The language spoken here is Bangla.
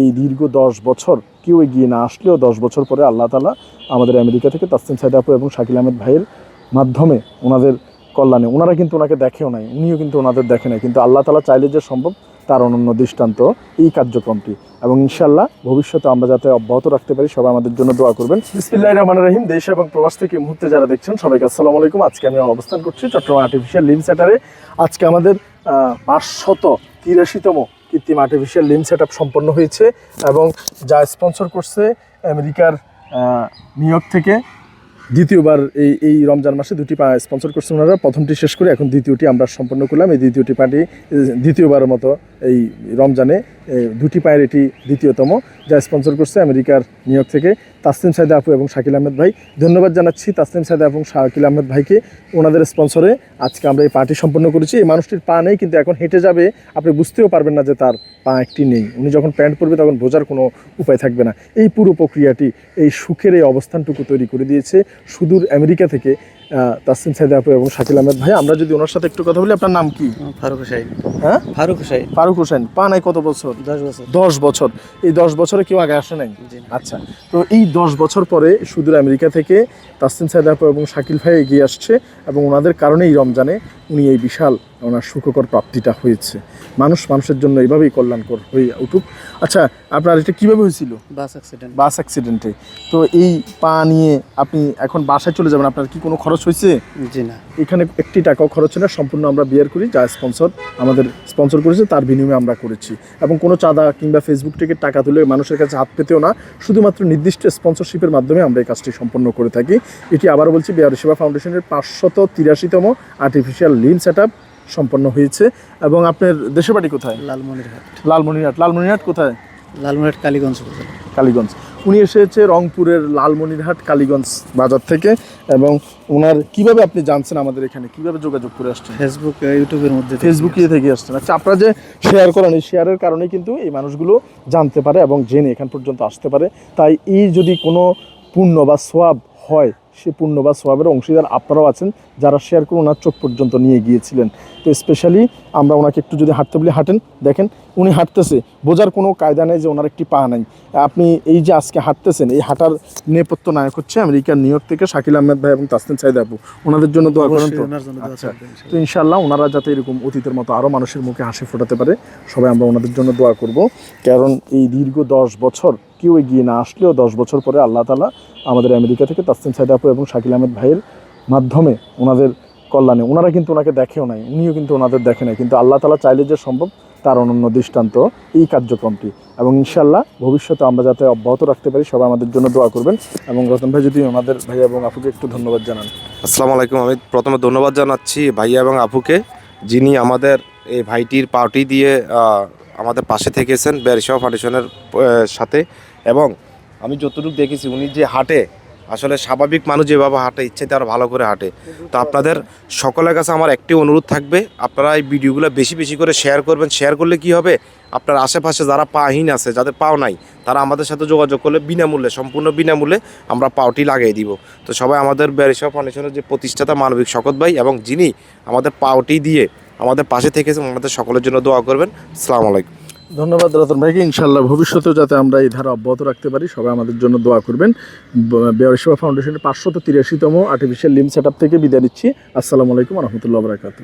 এই দীর্ঘ দশ বছর কেউ এগিয়ে না আসলেও দশ বছর পরে আল্লাহ তালা আমাদের আমেরিকা থেকে সাইদ আপু এবং শাকিল আহমেদ ভাইয়ের মাধ্যমে ওনাদের কল্যাণে, ওনারা কিন্তু ওনাকে দেখেও নাই, উনিও কিন্তু ওনাদের দেখে নাই, কিন্তু আল্লাহ তালা চাইলে যে সম্ভব তার অনন্য দৃষ্টান্ত এই কার্যক্রমটি। এবং ইনশাল্লাহ ভবিষ্যতে আমরা যাতে অব্যাহত রাখতে পারি, সবাই আমাদের জন্য দোয়া করবেন। বিসমিল্লাহ রহমান রহিম, দেশ এবং প্রবাস থেকে মুহূর্তে যারা দেখছেন, সবাইকে আসসালামু আলাইকুম। আজকে আমি অবস্থান করছি চট্টগ্রাম আর্টিফিশিয়াল লিম সেন্টারে। আজকে আমাদের পাঁচশত তিরাশিতম কৃত্রিম আর্টিফিশিয়াল লিম সেট সম্পন্ন হয়েছে এবং যা স্পন্সর করছে আমেরিকার নিউ থেকে। দ্বিতীয়বার এই এই রমজান মাসে দুটি স্পন্সর করছেন ওনারা। প্রথমটি শেষ করে এখন দ্বিতীয়টি আমরা সম্পন্ন করলাম। এই দ্বিতীয়টি পার্টি দ্বিতীয়বারের মতো এই রমজানে দুটি পায়ের এটি দ্বিতীয়তম, যা স্পন্সর করছে আমেরিকার নিউ থেকে তাসলিম সাইদা আপু এবং শাকিল আহমেদ ভাই। ধন্যবাদ জানাচ্ছি তাসলিম সাইদা এবং শাকিল আহমেদ ভাইকে। ওনাদের স্পন্সরে আজকে আমরা এই পার্টি সম্পন্ন করেছি। এই মানুষটির পা নেই, কিন্তু এখন হেঁটে যাবে। আপনি বুঝতেও পারবেন না যে তার পা একটি নেই। উনি যখন প্যান্ট পরবে তখন বোঝার কোনো উপায় থাকবে না। এই পুরো প্রক্রিয়াটি, এই সুখের এই অবস্থানটুকু তৈরি করে দিয়েছে। সুদূর আমেরিকা থেকে তাসিম সাইদ আপু এবং শাকিল আহমেদ ভাই আমরা যদি ওনার সাথে একটু কথা বলি আপনার নাম কি? ফারুক হোসাইন হ্যাঁ? ফারুক হোসাইন ফারুক হোসেন পা নাই কত বছর? দশ বছর। দশ বছর। এই দশ বছরে কেউ আগে আসে নাই? আচ্ছা তো এই দশ বছর পরে সুদূর আমেরিকা থেকে তাসিম সাইদ আপু এবং শাকিল ভাই এগিয়ে আসছে এবং ওনাদের কারণে এই রমজানে উনি এই বিশাল ওনার সুখকর প্রাপ্তিটা হয়েছে। মানুষ মানুষের জন্য এইভাবেই কল্যাণকর হয়ে উঠুক। আচ্ছা আপনার এটা কীভাবে হয়েছিল? বাস অ্যাক্সিডেন্ট বাস অ্যাক্সিডেন্টে তো এই পা নিয়ে আপনি এখন বাসায় চলে যাবেন আপনার কি কোনো খরচ হয়েছে? জি না। এখানে একটি টাকাও খরচ না সম্পূর্ণ আমরা বিয়ার করি যা স্পন্সর আমাদের স্পন্সর করেছে তার বিনিময়ে আমরা করেছি। এবং কোনো চাঁদা কিংবা ফেসবুক থেকে টাকা তুলে মানুষের কাছে হাত পেতেও না শুধুমাত্র নির্দিষ্ট স্পন্সরশিপের মাধ্যমে আমরা এই কাজটি সম্পন্ন করে থাকি। এটি আবারও বলছি বিহার সেবা ফাউন্ডেশনের পাঁচশত তিরাশিতম আর্টিফিশিয়াল লিন সেট সম্পন্ন হয়েছে। এবং আপনার দেশের বাড়ি কোথায়? লালমনিরহাট। লালমনিরহাট। লালমনিরহাট কোথায়? লালমনিরহাট কালীগঞ্জ। কালীগঞ্জ। উনি এসেছে রংপুরের লালমনিরহাট কালীগঞ্জ বাজার থেকে এবং ওনার কীভাবে আপনি জানছেন আমাদের এখানে? কীভাবে যোগাযোগ করে আসছেন? ফেসবুক ইউটিউবের মধ্যে ফেসবুক ইয়ে থেকে আসছেন। আচ্ছা আপনারা যে শেয়ার করেন এই শেয়ারের কারণে কিন্তু এই মানুষগুলো জানতে পারে এবং জেনে এখান পর্যন্ত আসতে পারে। তাই এই যদি কোনো পুণ্য বা সোয়াব হয় সে পুণ্য বা সোয়াবের অংশীদার আপনারাও আছেন যারা শেয়ার করে ওনার চোখ পর্যন্ত নিয়ে গিয়েছিলেন। তো স্পেশালি আমরা ওনাকে একটু যদি হাঁটতে বলি হাঁটেন দেখেন উনি হাঁটতেছে বোঝার কোনো কায়দা নেই যে ওনার একটি পা নাই। আপনি এই যে আজকে হাঁটতেছেন এই হাঁটার নেপথ্য নায়ক হচ্ছে আমেরিকার নিউ ইয়র্ক থেকে শাকিল আহমেদ ভাই এবং তাসলিম সাইদ আপু ওনাদের জন্য দোয়া করেন তো। আচ্ছা তো ইনশাল্লাহ ওনারা যাতে এরকম অতীতের মতো আরও মানুষের মুখে হাসি ফোটাতে পারে সবাই আমরা ওনাদের জন্য দোয়া করব। কারণ এই দীর্ঘ দশ বছর কেউ এগিয়ে না আসলেও দশ বছর পরে আল্লাহ তালা আমাদের আমেরিকা থেকে তাসলিম সাইদ আপু এবং শাকিল আহমেদ ভাইয়ের মাধ্যমে ওনাদের কল্যাণে, ওনারা কিন্তু ওনাকে দেখেও নাই, উনিও কিন্তু ওনাদের দেখে নাই, কিন্তু আল্লাহ তালা চাইলে যে সম্ভব তার অনন্য দৃষ্টান্ত এই কার্যক্রমটি। এবং ইনশাল্লাহ ভবিষ্যতে আমরা যাতে অব্যাহত রাখতে পারি, সবাই আমাদের জন্য দোয়া করবেন। এবং রতন ভাই, যদি ওনাদের ভাই এবং আপুকে একটু ধন্যবাদ জানান। আসসালামু আলাইকুম, আমি প্রথমে ধন্যবাদ জানাচ্ছি ভাইয়া এবং আপুকে, যিনি আমাদের এই ভাইটির পার্টি দিয়ে আমাদের পাশে থেকেছেন ব্যারিসা ফাউন্ডেশনের সাথে। এবং আমি যতটুকু দেখেছি উনি যে হাঁটে, আসলে স্বাভাবিক মানুষ যেভাবে হাঁটে ইচ্ছেতে আরও ভালো করে হাঁটে। তো আপনাদের সকলের কাছে আমার একটি অনুরোধ থাকবে, আপনারা এই ভিডিওগুলো বেশি বেশি করে শেয়ার করবেন। শেয়ার করলে কি হবে? আপনার আশেপাশে যারা পাহীন আছে, যাদের পাও নাই, তারা আমাদের সাথে যোগাযোগ করলে বিনামূল্যে, সম্পূর্ণ বিনামূল্যে আমরা পাওটি লাগিয়ে দিব। তো সবাই আমাদের ব্যারিসা ফাউন্ডেশনের যে প্রতিষ্ঠাতা মানবিক শকত ভাই এবং যিনি আমাদের পাওটি দিয়ে আমাদের পাশে থেকেছেন, আমাদের সকলের জন্য দোয়া করবেন। আসসালামু আলাইকুম। ধন্যবাদ রতন ভাইকে। ইনশাল্লাহ ভবিষ্যতেও যাতে আমরা এই ধারা অব্যাহত রাখতে পারি, সবাই আমাদের জন্য দোয়া করবেন। বেয়ারিসভা ফাউন্ডেশনের পাঁচশত তিরাশিতম আর্টিফিশিয়াল লিম সেট থেকে বিদায় নিচ্ছি। আসসালামু আলাইকুম রহমতুল্লাহ বরাকাত